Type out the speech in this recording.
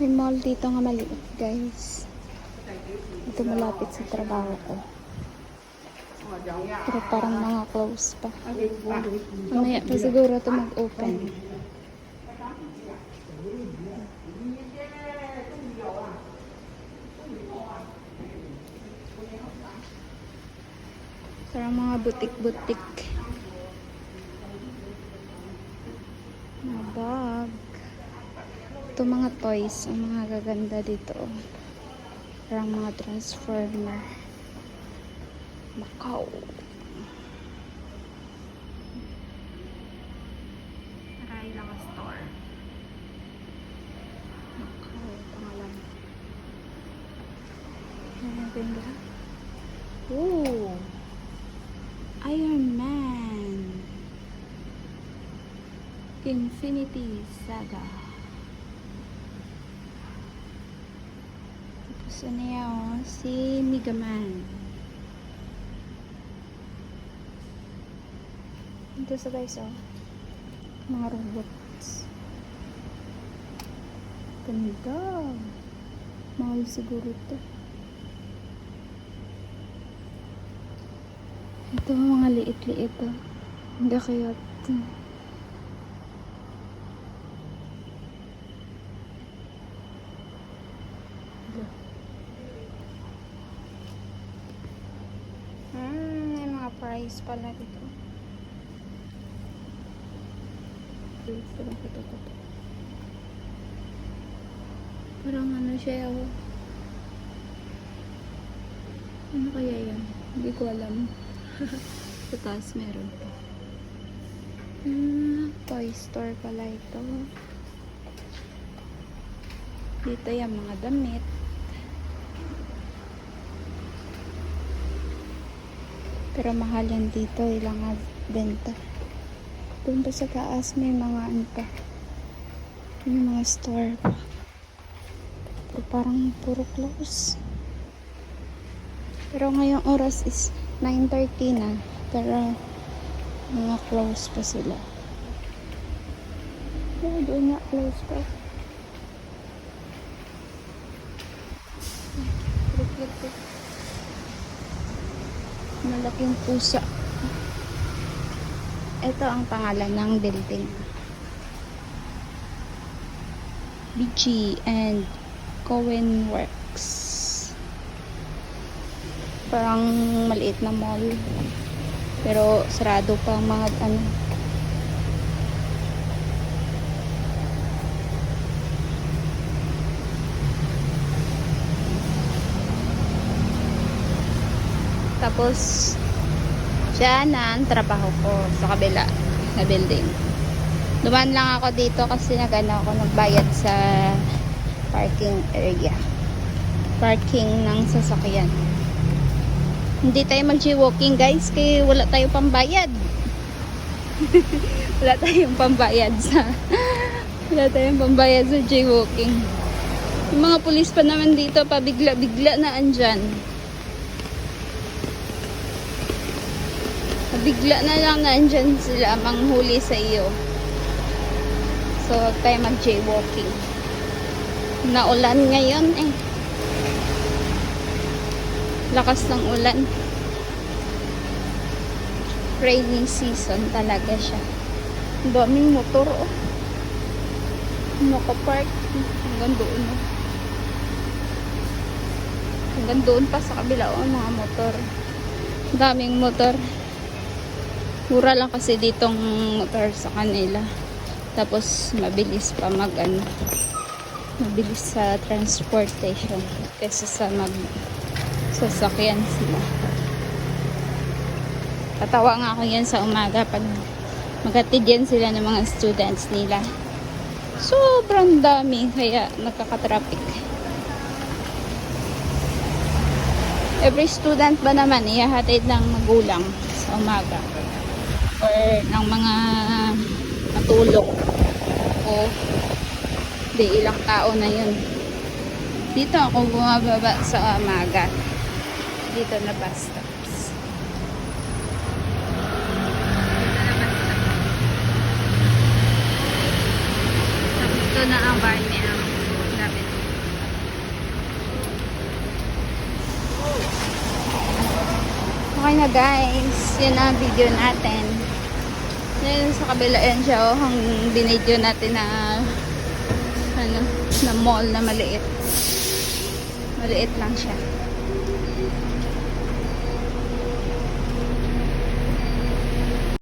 May mall dito nga maliit, guys. Ito malapit sa trabaho ko. Pero parang mga close pa. Mamaya pa siguro ito mag-open. Parang mga butik-butik. Mga bag. Ito mga toys. Ang mga gaganda dito. Parang mga transformer. Macau. Ang store. Macau, pangalan. Ano yung lahat? Ooh! Iron Man. Infinity Saga. Tapos ano yan, si Mega Man. Ito sa guys, oh. Mga robots. Ganda. Mahal siguro ito. Ito mga liit-liit, oh. Hindi kaya ito. Hmm, may mga price pala dito. Ito lang ito ko. Parang ano siya, oh. Ano kaya yan? Hindi ko alam. Sa taas meron pa. Hmm, toy store pala ito. Dito yung mga damit. Pero mahal yan dito. Ilang benta. Doon pa sa taas may mga ano pa. May mga store pa. Pero parang puro close. Pero ngayong oras is 9.30 na. Pero mga close pa sila. Oh, doon nga close pa. Look, look. Malaking pusa. Ito ang pangalan ng building. BG and Cohen Works. Parang maliit na mall. Pero sarado pa mga ano. Tapos, dyan ang trabaho ko sa kabila na building. Dumaan lang ako dito kasi nagano ako nagbayad sa parking area. Parking ng sasakyan. Hindi tayo mag-walking guys kaya wala tayo pambayad. wala tayong pambayad sa wala tayong pambayad sa jaywalking. Yung mga pulis pa naman dito pabigla-bigla na andyan. Bigla na lang na andyan sila manghuli sa iyo. So, huwag tayo mag-jaywalking. Naulan ngayon eh. Lakas ng ulan. Rainy season talaga siya. Daming motor oh. Nakapark. Hanggang doon oh. Hanggang doon pa sa kabila oh, mga motor. Daming motor. Mura lang kasi ditong motor sa kanila. Tapos mabilis pa mag ano, mabilis sa transportation kaysa sa mag sasakyan sila. Tatawa nga ako yan sa umaga pag magatid yan sila ng mga students nila. Sobrang dami kaya nagkaka-traffic. Every student ba naman ihahatid ng magulang sa umaga or ng mga natulog. O di ilang tao na yun. Dito ako bumababa sa umaga. Dito na basta ito na ang bahay nila lapit okay na guys. Yun ang video natin. Yan sa kabila yan siya oh, ang binidyo natin na ano, na mall na maliit. Maliit lang siya.